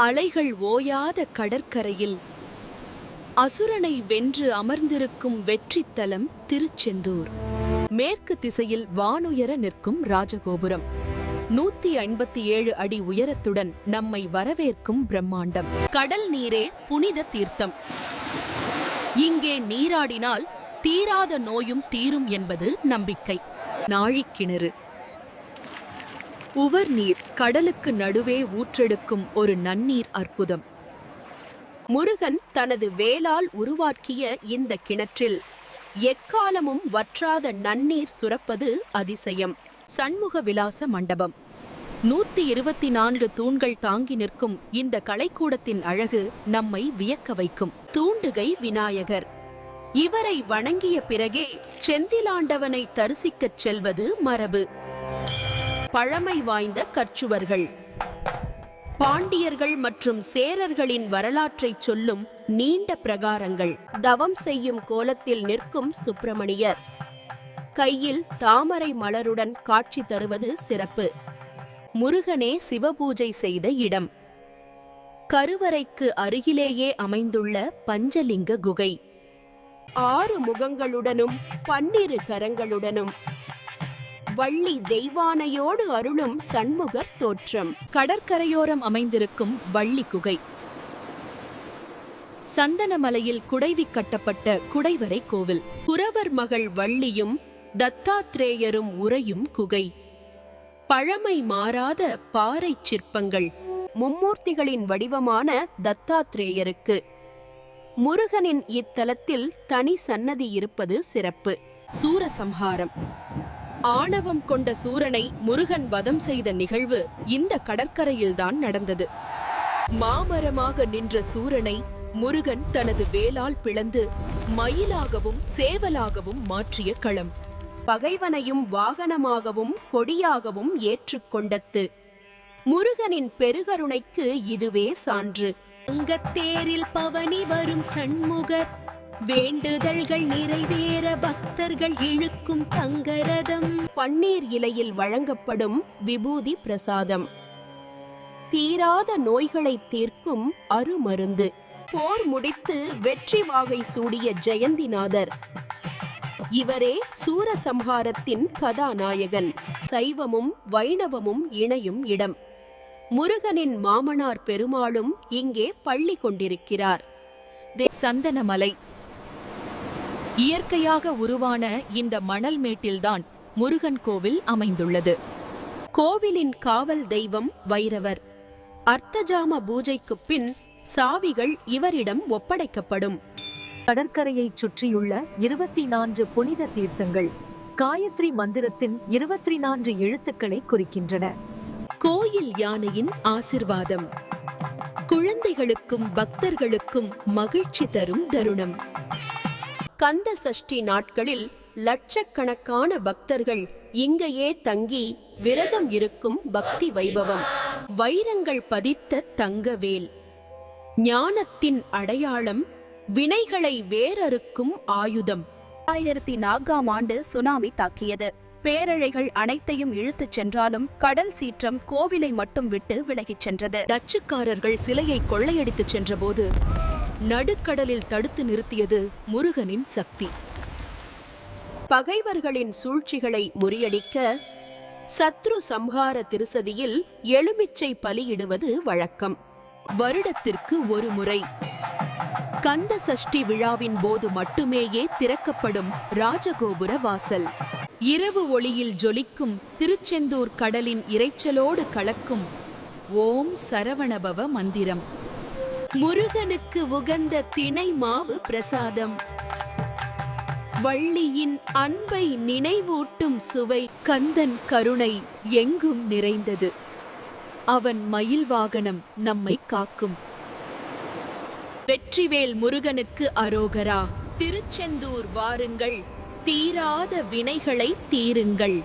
அலைகள் ஓயாத கடற்கரையில் அசுரனை வென்று அமர்ந்திருக்கும் வெற்றித்தலம் திருச்செந்தூர். மேற்கு திசையில் வானுயர நிற்கும் ராஜகோபுரம். நூத்தி ஐம்பத்தி ஏழு அடி உயரத்துடன் நம்மை வரவேற்கும் பிரம்மாண்டம். கடல் நீரே புனித தீர்த்தம். இங்கே நீராடினால் தீராத நோயும் தீரும் என்பது நம்பிக்கை. நாழிக்கிணறு. உவர் நீர் கடலுக்கு நடுவே ஊற்றெடுக்கும் ஒரு நன்னீர் அற்புதம். முருகன் தனது வேளால் உருவாக்கிய இந்த கிணற்றில் எக்காலமும் வற்றாத நன்னீர் சுரப்பது அதிசயம். சண்முக விலாச மண்டபம். நூத்தி இருபத்தி நான்கு தூண்கள் தாங்கி நிற்கும் இந்த கலைக்கூடத்தின் அழகு நம்மை வியக்க வைக்கும். தூண்டுகை விநாயகர். இவரை வணங்கிய பிறகே செந்திலாண்டவனை தரிசிக்கச் செல்வது மரபு. பழமை வாய்ந்த கற்சுவர்கள். பாண்டியர்கள் மற்றும் சேரர்களின் வரலாற்றை சொல்லும் நீண்ட பிரகாரங்கள். தவம் செய்யும் கோலத்தில் நிற்கும் சுப்பிரமணியர். கையில் தாமரை மலருடன் காட்சி தருவது சிறப்பு. முருகனே சிவபூஜை செய்த இடம். கருவறைக்கு அருகிலேயே அமைந்துள்ள பஞ்சலிங்க குகை. ஆறு முகங்களுடனும் பன்னிரு கரங்களுடனும் வள்ளி தெய்வானையோடு அருளும் சண்முகர் தோற்றம். கடற்கரையோரம் அமைந்திருக்கும் வள்ளி குகை. சந்தனமலையில் குடைவி கட்டப்பட்ட குடைவரை கோவில். குறவர் மகள் வள்ளியும் தத்தாத்ரேயரும் உறையும் குகை. பழமை மாறாத பாறை சிற்பங்கள் மும்மூர்த்திகளின் வடிவமான தத்தாத்ரேயருக்கு. முருகனின் இத்தலத்தில் தனி சன்னதி இருப்பது சிறப்பு. சூரசம்ஹாரம். ஆணவம் கொண்ட சூரனை முருகன் வதம் செய்த நிகழ்வு இந்த கடற்கரையில்தான் நடந்தது. மாமரமாக நின்ற சூரனை முருகன் தனது வேலால் பிளந்து மயிலாகவும் சேவலாகவும் மாற்றிய களம். பகைவனையும் வாகனமாகவும் கொடியாகவும் ஏற்றுக்கொண்டத்து முருகனின் பெருகருணைக்கு இதுவே சான்று. அங்கத்தேரில் பவனி வரும் சண்முகர் வேண்டுதல்கள் நிறைவேற பக்தர்கள் இழுக்கும் தங்கரதம். பன்னீர் இலையில் வழங்கப்படும் விபூதி பிரசாதம். தீராத நோய்களை தீர்க்கும் அருமருந்து. போர் முடித்து வெற்றி வாகை சூடிய ஜெயந்திநாதர். இவரே சூரசம்ஹாரத்தின் கதாநாயகன். சைவமும் வைணவமும் இணையும் இடம். முருகனின் மாமனார் பெருமாளும் இங்கே பள்ளி கொண்டிருக்கிறார். தே- சந்தனமலை. இயற்கையாக உருவான இந்த மணல் மேட்டில்தான் முருகன் கோவில் அமைந்துள்ளது. கோவிலின் காவல் தெய்வம் வைரவர். அர்த்தஜாம பூஜைக்குப் பின் சாவிகள் இவரிடம் ஒப்படைக்கப்படும். கடற்கரையைச் சுற்றியுள்ள இருபத்தி நான்கு புனித தீர்த்தங்கள் காயத்ரி மந்திரத்தின் இருபத்தி நான்கு எழுத்துக்களை குறிக்கின்றன. கோயில் யானையின் ஆசிர்வாதம். குழந்தைகளுக்கும் பக்தர்களுக்கும் மகிழ்ச்சி தரும் தருணம். கந்த சஷ்டி நாட்களில் லட்சக்கணக்கான பக்தர்கள் இங்கேயே தங்கி விரதம் இருக்கும் பக்தி வைபவம். வைரங்கள் பதித்த தங்கவேல். ஞானத்தின் அடையாளம் வினைகளை வேரறுக்கும் ஆயுதம். ஆயிரத்தி நான்காம் ஆண்டு சுனாமி தாக்கியது. பேரழைகள் அனைத்தையும் இழுத்துச் சென்றாலும் கடல் சீற்றம் கோவிலை மட்டும் விட்டு விலகிச் சென்றது. டச்சுக்காரர்கள் சிலையை கொள்ளையடித்துச் சென்றபோது நடுக்கடலில் தடுத்து நிறுத்தியது முருகனின் சக்தி. பகைவர்களின் சூழ்ச்சிகளை முறியடிக்க சத்ரு சம்ஹார திருசதியில் எலுமிச்சை பலியிடுவது வழக்கம். வருடத்திற்கு ஒரு முறை. கந்த சஷ்டி விழாவின் போது மட்டுமேயே திறக்கப்படும் ராஜகோபுர வாசல். இரவு ஒளியில் ஜொலிக்கும் திருச்செந்தூர் கடலின் இரைச்சலோடு கலக்கும் ஓம் சரவணபவ மந்திரம். முருகனுக்கு உகந்த தினை மாவு பிரசாதம். வள்ளியின் அன்பை நினைவூட்டும் சுவை கந்தன் கருணை எங்கும் நிறைந்தது. அவன் மயில் வாகனம் நம்மை காக்கும். வெற்றிவேல் முருகனுக்கு அரோகரா. திருச்செந்தூர் வாருங்கள். தீராத வினைகளை தீருங்கள்.